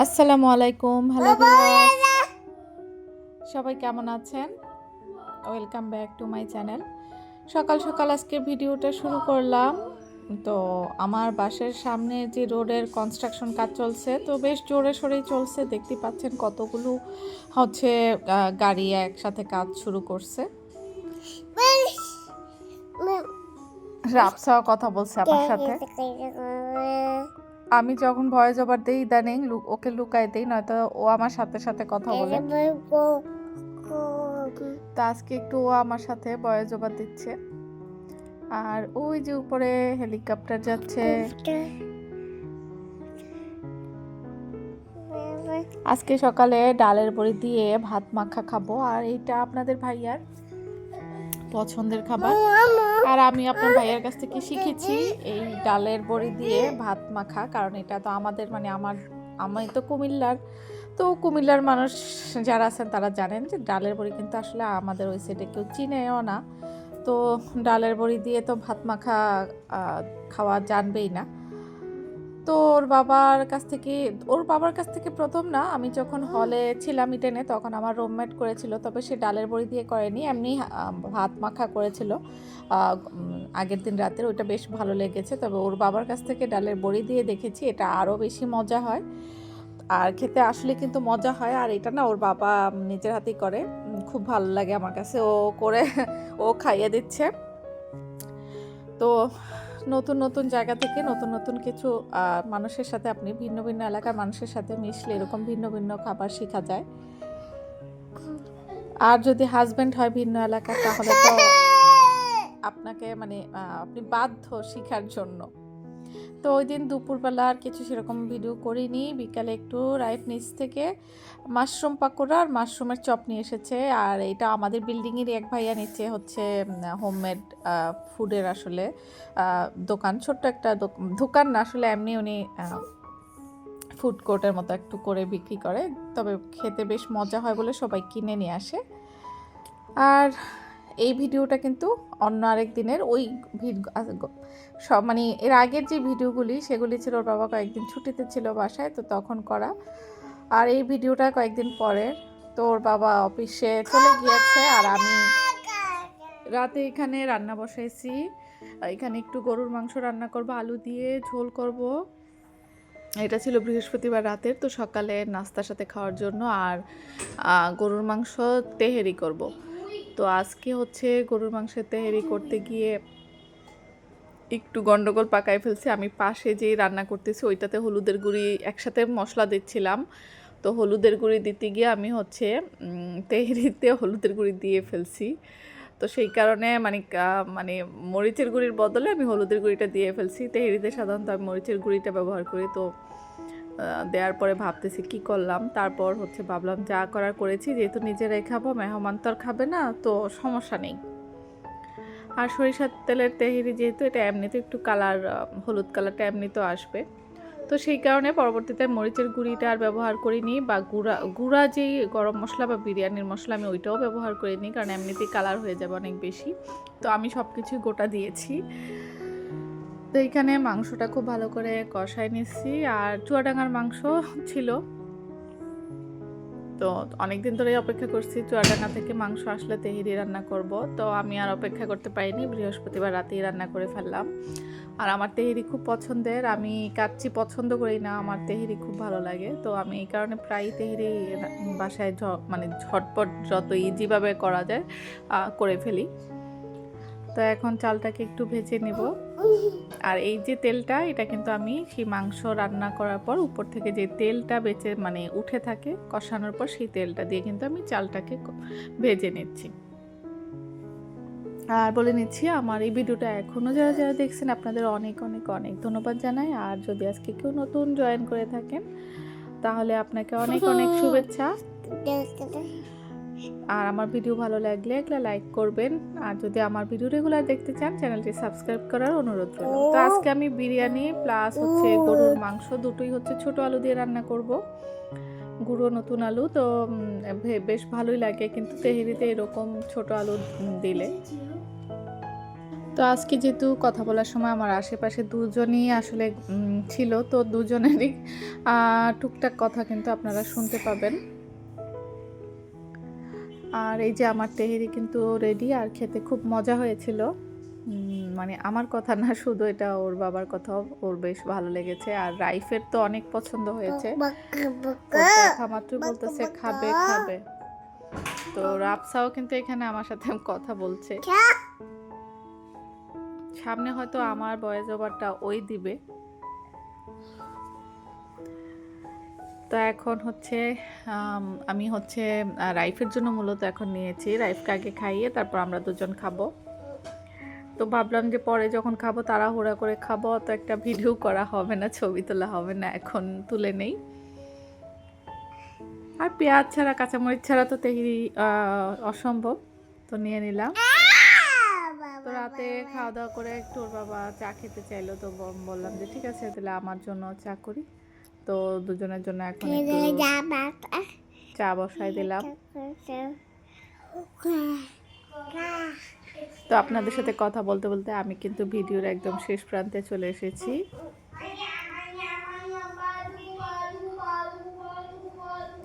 আসসালামু আলাইকুম হ্যালো সবাই কেমন আছেন? Welcome back to my channel সকাল সকাল আজকে ভিডিওটা শুরু করলাম। তো আমার বাসের সামনে যে রোডের কনস্ট্রাকশন কাজ চলছে তো বেশ জোরে সোরেই চলছে। দেখতে পাচ্ছেন কতগুলো হচ্ছে গাড়ি একসাথে কাজ শুরু করছে। রাপসাও কথা বলছে আমার সাথে। আমি যখন ভয়েস ওভার দিই ইদানিং ওকে লুকাই দিই নয়তো ও আমার সাথে সাথে কথা বলে। তো আজকে একটু ও আমার সাথে ভয়েস ওভার দিচ্ছে। আর ওই যে উপরে হেলিকপ্টার যাচ্ছে। আজকে সকালে ডালের বড়ি দিয়ে ভাত মাখা খাব। আর এইটা আপনাদের ভাইয়ার? পছন্দের খাবার। আর আমি আপনার ভাইয়ের কাছ থেকে শিখেছি এই ডালের বড়ি দিয়ে ভাত মাখা, কারণ এটা তো আমাদের মানে আমার, আমি তো কুমিল্লার। তো কুমিল্লার মানুষ যারা আছেন তারা জানেন যে ডালের বড়ি কিন্তু আসলে আমাদের ওই সাইডে কেউ চিনেও না। তো ডালের বড়ি দিয়ে তো ভাত মাখা খাওয়া জানবেই না। তো ওর বাবার কাছ থেকে ওর বাবার কাছ থেকে প্রথম না আমি যখন হলে ছিলাম ইটেনে তখন আমার রুমমেট করেছিল তবে সে ডালের বড়ি দিয়ে করেনি এমনি আহ, ভাত মাখা করেছিল। আগের দিন রাতের ওইটা বেশ ভালো লেগেছে তবে ওর বাবার কাছ থেকে ডালের বড়ি দিয়ে দেখেছি এটা আরও বেশি মজা হয়। আর খেতে আসলে কিন্তু মজা হয় আর এটা না ওর বাবা নিজের হাতেই করে খুব ভালো লাগে আমার কাছে ও করে ও খাইয়ে দিচ্ছে। তো নতুন নতুন জায়গা থেকে নতুন নতুন কিছু মানুষের সাথে আপনি ভিন্ন ভিন্ন এলাকার মানুষের সাথে মিশলে এরকম ভিন্ন ভিন্ন খাবার শেখা যায়। আর যদি হাজব্যান্ড হয় ভিন্ন এলাকা তাহলে তো আপনাকে মানে আপনি বাধ্য শিখার জন্য। তো ওই দিন দুপুরবেলা আর কিছু সেরকম ভিডিও করিনি। বিকালে একটু রাইট নিচ থেকে মাশরুম পাকোড়া আর মাশরুমের চপ নিয়ে এসেছে। আর এটা আমাদের বিল্ডিংয়েরই এক ভাইয়া নিচে হচ্ছে হোমমেড ফুডের আসলে দোকান। ছোট্ট একটা দোক- দোকান না, আসলে এমনি উনি ফুড কোর্টের মতো একটু করে বিক্রি করে। তবে খেতে বেশ মজা হয় বলে সবাই কিনে নিয়ে আসে। আর এই ভিডিওটা কিন্তু অন্য আরেক দিনের ওই সব মানে এর আগের যে ভিডিওগুলি সেগুলি ছিল ওর বাবা কয়েকদিন ছুটিতে ছিল বাসায়, তো তখন করা। আর এই ভিডিওটা কয়েকদিন পরে তো ওর বাবা অফিসে চলে গিয়েছে আর আমি রাতে এখানে রান্না বসাইছি। এখানে একটু গরুর মাংস রান্না করব, আলু দিয়ে ঝোল করব। এটা ছিল বৃহস্পতিবার রাতের, তো সকালে নাস্তার সাথে খাওয়ার জন্য আর গরুর মাংস তেহেরি করব। তো আজকে হচ্ছে গরুর মাংসের তেহেরি করতে গিয়ে একটু গন্ডগোল পাকায় ফেলছি। আমি পাশে যেই রান্না করতেছি ওইটাতে হলুদের গুঁড়ি একসাথে মশলা দিচ্ছিলাম। তো হলুদের গুঁড়ি দিতে গিয়ে আমি হচ্ছে তেহরিতে হলুদের গুঁড়ি দিয়ে ফেলছি। তো সেই কারণে মানে মানে মরিচের গুঁড়ির বদলে আমি হলুদের গুঁড়িটা দিয়ে ফেলছি। তেহেরিতে সাধারণত আমি মরিচের গুঁড়িটা ব্যবহার করি। তো দেওয়ার পরে ভাবতেছি, কি করলাম? তারপর হচ্ছে ভাবলাম, যা করার করেছি, যেহেতু নিজেরাই খাব, মেহমান তো আর খাবে না, তো সমস্যা নেই। আর সরিষার তেলের তেহেরি যেহেতু, এটা এমনিতে একটু কালার হলুদ কালারটা এমনিতেও আসবে। তো সেই কারণে পরবর্তীতে মরিচের গুঁড়িটা আর ব্যবহার করিনি, বা গুঁড়া গুঁড়া যেই গরম মশলা বা বিরিয়ানির মশলা আমি ওইটাও ব্যবহার করিনি, কারণ এমনিতেই কালার হয়ে যাবে অনেক বেশি। তো আমি সব কিছুই গোটা দিয়েছি। তো এইখানে মাংসটা খুব ভালো করে কষাই নিচ্ছি। আর চুয়াডাঙ্গার মাংস ছিল। তো অনেকদিন ধরেই অপেক্ষা করছি, চুয়াডাঙ্গা থেকে মাংস আসলে তেহেরি রান্না করব। তো আমি আর অপেক্ষা করতে পারিনি, বৃহস্পতিবার রাতেই রান্না করে ফেললাম। আর আমার তেহিরি খুব পছন্দের, আমি কাচ্চি পছন্দ করি না, আমার তেহিরি খুব ভালো লাগে। তো আমি এই কারণে প্রায় তেহিরি বাসায় মানে ঝটপট যত ইজিভাবে করা যায় করে ফেলি। তো এখন চালটাকে একটু ভেজে নেব। আর এই যে তেলটা, এটা কিন্তু আমি সেই মাংস রান্না করার পর উপর থেকে যে তেলটা বেঁচে মানে উঠে থাকে কষানোর পর সেই তেলটা দিয়ে কিন্তু আমি চালটাকে ভেজে নিচ্ছি। আর বলে নিচ্ছি, আমার এই ভিডিওটা এখনও যারা যারা দেখছেন, আপনাদের অনেক অনেক অনেক ধন্যবাদ জানাই। আর যদি আজকে কেউ নতুন জয়েন করে থাকেন, তাহলে আপনাকে অনেক অনেক শুভেচ্ছা। আর আমার ভিডিও ভালো লাগলে একটা লাইক করবেন। আর যদি আমার ভিডিও রেগুলার দেখতে চান চ্যানেলটি সাবস্ক্রাইব করার অনুরোধ রইল। তো আজকে আমি বিরিয়ানি প্লাস হচ্ছে গরুর মাংস দুটোই হচ্ছে ছোট আলু দিয়ে রান্না করব। গুঁড়ো নতুন আলু তো বেশ ভালোই লাগে কিন্তু তেহেরিতে এরকম ছোট আলু দিলে। তো আজকে যেহেতু কথা বলার সময় আমার আশেপাশে দুজনই আসলে ছিল তো দুজনেরই টুকটাক কথা কিন্তু আপনারা শুনতে পাবেন। আর এই যে আমার তেহেরি কিন্তু রেডি আর খেতে খুব মজা হয়েছিল। মানে আমার কথা না শুধু এটা ওর বাবার কথা ওর বেশ ভালো লেগেছে। আর রাইফের তো অনেক পছন্দ হয়েছে। দেখা মাত্রই বলতেছে খাবে খাবে। তো রাপসাও কিন্তু এখানে আমার সাথে কথা বলছে। সামনে হয়তো আমার বয়েস ওভারটা ওই দিবে। তো এখন হচ্ছে আমি হচ্ছে রাইফের জন্য মূলত এখন নিয়েছি। রাইফকে আগে খাইয়ে তারপর আমরা দুজন খাব। তো ভাবলাম যে পরে যখন খাব তাড়াহুড়া করে খাব তো একটা ভিডিও করা হবে না ছবি তোলা হবে না এখন তুলে নেই। আর পেঁয়াজ ছাড়া কাঁচামরিচ ছাড়া তো তেহি অসম্ভব। তো নিয়ে নিলাম। তো রাতে খাওয়া দাওয়া করে একটু ওর বাবা চা খেতে চাইলো তো বললাম যে ঠিক আছে তাহলে আমার জন্য চা করি। তো দুজনের জন্য এখন চা বসাই দিলাম। তো আপনাদের সাথে কথা বলতে বলতে আমি কিন্তু ভিডিওর একদম শেষ প্রান্তে চলে এসেছি।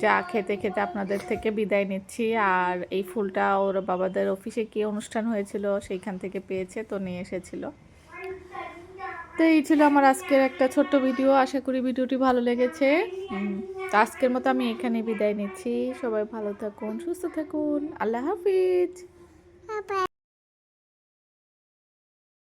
চা খেতে খেতে আপনাদের থেকে বিদায় নিচ্ছি। আর এই ফুলটা ওর বাবাদের অফিসে কি অনুষ্ঠান হয়েছিল সেইখান থেকে পেয়েছে তো নিয়ে এসেছিল। তো এই ছিল আমার আজকের একটা ছোট্ট ভিডিও। আশা করি ভিডিওটি ভালো লেগেছে। আজকের মতো আমি এখানে বিদায় নিচ্ছি। সবাই ভালো থাকুন, সুস্থ থাকুন। আল্লাহ হাফিজ।